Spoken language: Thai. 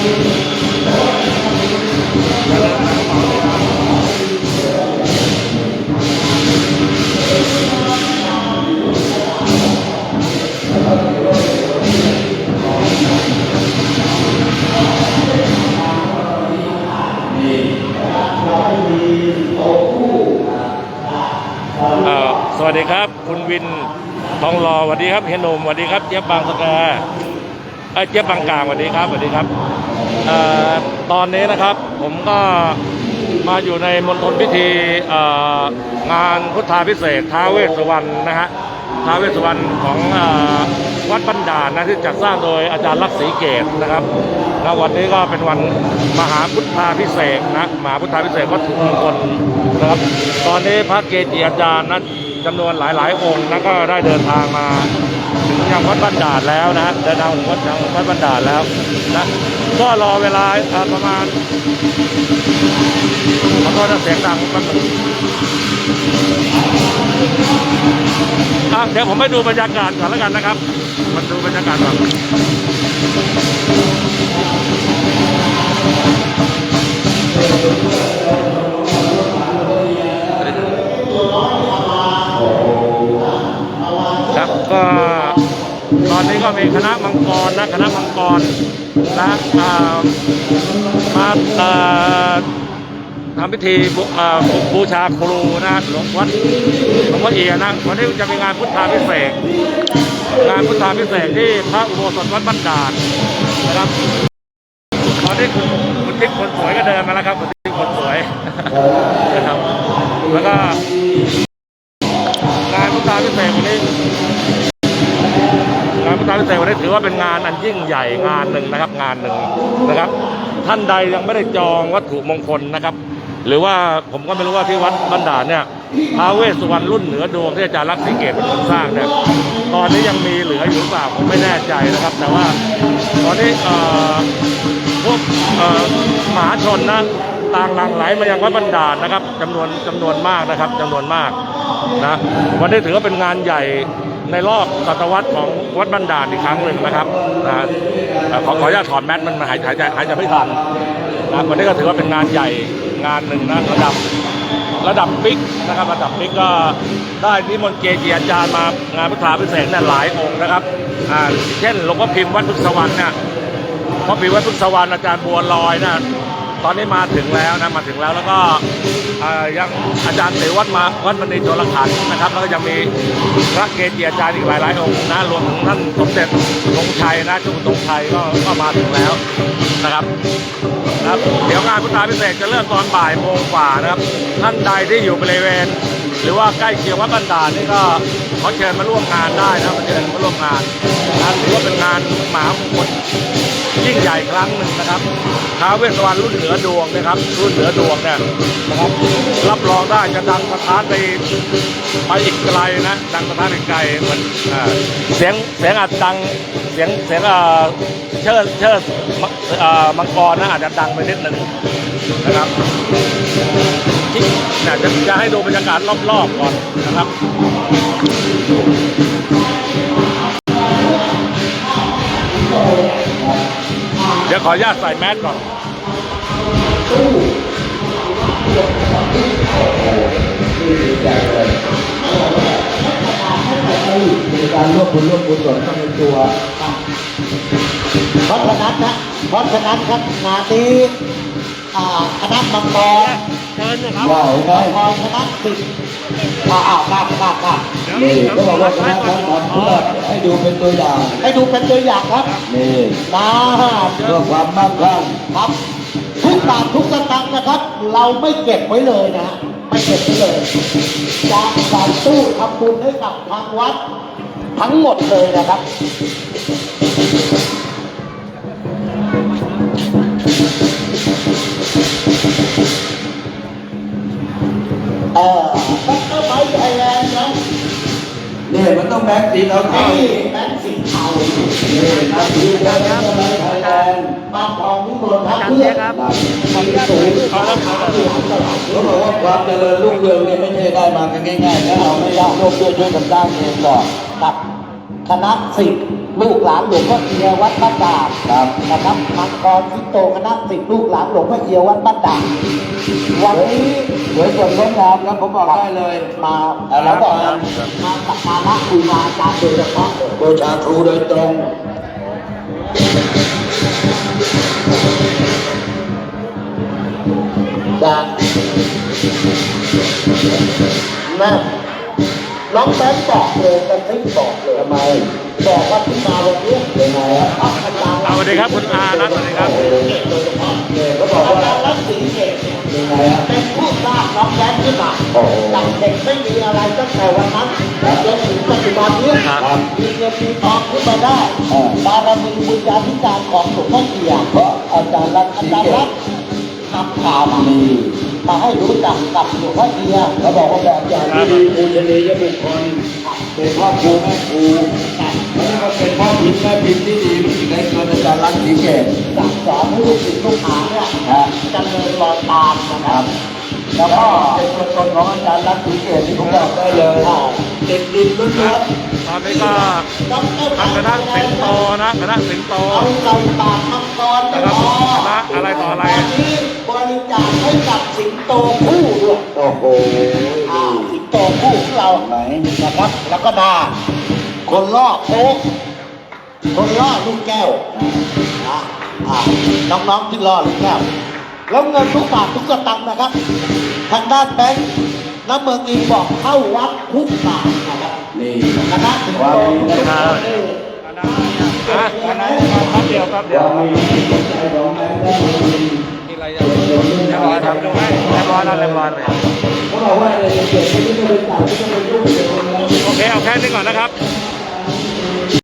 สวัสดีครับ คุณวินทองรอสวัสดีครับเฮยหนมสวัสดีครับเจี๊ยบบางสแกไอ้เจี๊ยบบางกลางสวัสดีครับสวัสดีครับ ตอนนี้นะครับผมก็มาอยู่ในมณฑลพิธีงานพุทธาพิเศษท้าเวสสุวรรณนะฮะท้าเวสสุวรรณของอวัดบันดาลนะที่จัดสร้างโดยอาจารย์ลักษีเกตนะครับแล้ววันนี้ก็เป็นวันมหาพุทธาพิเศษนะมหาพุทธาพิเศษวัตถุมงคลนะครับ ตอนนี้พระเกจิอาจารย์นะจำนวนหลายๆ องค์นะก็ได้เดินทางมา ถึงยังวัดบันดาลแล้วนะฮะเดินทางถึงวัดยังวัดบันดาลแล้วนะก็รอเวลาประมาณขอโทษนะเสียงดังแป๊บนึงอะเดี๋ยวผมไปดูบรรยากาศก่อนแล้วกันนะครับมาดูบรรยากาศก่อนครั รนะมาทำพิธีบูชาครูนะหลวงวัดหลวงพ่อเอียนะวันนี้จะมีงานพุทธาพิเศษงานพุทธาพิเศษที่พระอุโบสถวัดบ้านด่านนะครับตอนนี้คุณคุณทิพย์คนสวยก็เดินมาแล้วครับคุณทิพย์คนสวยนะครับแล้วก็งานพุทธาพิเศษวันนี้ พุทธาพิเศษวันนี้ถือว่าเป็นงานอันยิ่งใหญ่งานหนึ่งนะครับ งานหนึ่งนะครับ ท่านใดยังไม่ได้จองวัตถุมงคลนะครับ หรือว่าผมก็ไม่รู้ว่าที่วัดบันดาลเนี่ยท้าวเวสสุวรรณรุ่นเหนือดวงที่อาจารย์ลักษีเกตเป็นคนสร้างเนี่ยตอนนี้ยังมีเหลืออยู่หรือเปล่าผมไม่แน่ใจนะครับ แต่ว่าตอนนี้พวกเอ่อมหาชนนะต่างหลั่งไหลมายังวัดบันดาลนะครับจำนวนจำนวนมากนะครับจำนวนมากนะวันนี้ถือว่าเป็นงานใหญ่ ในรอบศตวรรษของวัดบันดาลอีกครั้งหนึ่งนะครับนะขอขออนุญาตถอดแมสมันหายใจหายใจไม่ทันนะวันนี้ก็ถือว่าเป็นงานใหญ่งานหนึ่งนะระดับระดับบิ๊กนะครับระดับบิ๊กก็ได้นิมนต์เกจิอาจารย์มางานพุทธาพิเศษเนี่ยหลายองค์นะครับอ่าเช่นหลวงพ่อพิมพ์วัดพุทธสวรรค์เนี่ยพ่อพิมพ์วัดพุทธสวรรค์อาจารย์บัวลอยนะ ตอนนี้มาถึงแล้วนะมาถึงแล้วแล้วก็ยังอาจารย์เสวัดมาวัดมณีโจรขันนะครับแล้วก็ยังมีพระเกจิอาจารย์อีกหลายๆองค์นะรวมถึงท่านสมเด็จธงชัยนะชุมธงชัยก็ก็มาถึงแล้วนะครับนะครับเดี๋ยวงานพุทธาพิเศษจะเริ่มตอนบ่ายโมงกว่านะครับ ท่านใดที่อยู่บริเวณ หรือว่าใกล้เคียงวัดบันดาลนี่ก็ ขอเชิญมาร่วมงานได้นะมาเชิญมาร่วมงานนถือว่าเป็นงานหมามงคลยิ่งใหญ่ครั้งหนึ่งนะครับท้าเวสวรรณรุ่นเหนือดวงนะครับ รุ่นเหนือดวงเนี่ยนะครับรับรองได้จะดังสะท้านไปไปอีกไกลนะดังสะท้านอีกไกลเหมือนเสียงเสียงอาจดังเสียงเสียงเชิดเชิดมังกรนะอาจจะดังไปนิดหนึ่งนะครับที่เนี่ยจะจะให้ดูบรรยากาศรอบๆก่อนนะครับ เดี๋ยวขออนุญาตใส่แมสก่อนมีการร่วมบุญร่วมบุญส่วนต้องในตัวเพราะฉะนั้นนะเพราะฉะนั้นครับงานนี้อ่าคณะมังกรเชิญนะครับว่าเห็นไหมมังกรคณะสิทธิ์ อ่าอ้าวครับครับครับนี่ก็บอกว่าคณะทั้งทำเพื่อให้ดูเป็นตัวอย่าง ให้ดูเป็นตัวอย่างครับนี่นะเพื่อความมั่งคั่งครับทุกบาททุกสตางค์นะครับ เราไม่เก็บไว้เลยนะฮะไม่เก็บไว้เลยจะใส่ตู้ทำบุญให้กับทางวัด ทั้งหมดเลยนะครับ ต้องแบงค์สีขาวนี่แบงค์สีเทาๆนี่ครับดูแบงค์อะไรไทยแลนด์มาทองนิมนต์พระเพื่อนครับมีสูงเขาแล้วบอกว่าความเจริญรุ่งเรืองเนี่ยไม่ใช่ได้มากันง่ายๆนะเราไม่ได้ร่วมด้วยช่วยกันสร้างเองก่อนครับคณะสิทธิ์ลูกหลานหลวงพ่อเอียวัดบ้านด่านครับนะครับมังกรสิงโตคณะสิทธิ์ลูกหลานหลวงพ่อเอียวัดบ้านด่านวันนี้สวยสดงดงามครับผมบอกได้เลยมาแล้วบอกมาสักการะ ครูบาอาจารย์โดยเฉพาะเลยบูชาครูโดยตรงจากแม่น้องแบงค์บอกเลยกระซิบบอกเลยทำไมบอกว่าที่มาวันนี้ยังไงอะพระอาจารย์เอาสวัสดีครับคุณอานัทสวัสดีครับโดยเฉพาะเนี่ยเขาบอาอกว่าจารย์รัตน์ศรีเกตเนี่ยยังไงอะเป็นผู้สร้างน้องแบงค์ขึ้นมาโอ้โหจากเด็กไม่มีอะไรตั้งแต่วันนั้นจนถึงปัจจุบันนี้ ครับมีเงินมีทองขึ้นมาได้อ่าบารมีบุญญาธิการของหลวงพ่อเกียรติเพราะอาจารย์รัตน์อาศรีจารย์เกรัตตน์นำข่าวมามีมาให้รู้จักกับหลวงพ่อเกียรติเขาบอกว่าแบบอย่างที่ดีปูชนียบุคคลเป็นพ่อครูแม่ครูไม่ได้ว่าเป็นพ่อพิมพ์แม่พิมพ์ที่ดีไม่มีใครเกินอาจารย์รัตน์ศรีเกตสั่งสอนให้ลูกศิษย์ลูกหาเนี่ยฮะจำเนินรอยตามนะครับแล้วก็เป็นตัวตนของอาจารย์รัตน์ศรีเกตที่ผมบอกได้เลย อ่าเด็กดินล้วนตอนนี้ก็ทำคณะสิงโตนะคณะสิงโตเอาไก่ปากมังกรไม่พอคณะอะไรต่ออะไรวันนี้บริจาคให้กับสิงโตคู่ด้วยๆโอ้โหอ่าสิงโตคู่ของเราไหนนะครับแล้วก็ดาคนล่อโค้กคนล่อลูกแก้วอ่าอ่าน้องๆที่ล่อลูกแก้วแล้วเงินทุกบาททุกสตังค์นะครับ ทางด้านแบงค์ น้ำเมืองอีบอกเข้าวัดทุกบานะครับนี่คณะถึงโตคณะคณะแป๊บเดียวครับเดียวเรามีอะไรจะเรียบร้อยทำดูให้เรียบร้อยแล้วเรียบร้อยเลยเขาบอกว่าอะไรเด็กๆที่ไม่ได้จ่ายที่ต้องไปยุ่งเกี่ยวกับโอเคเอาแค่นี้ก่อนนะครับ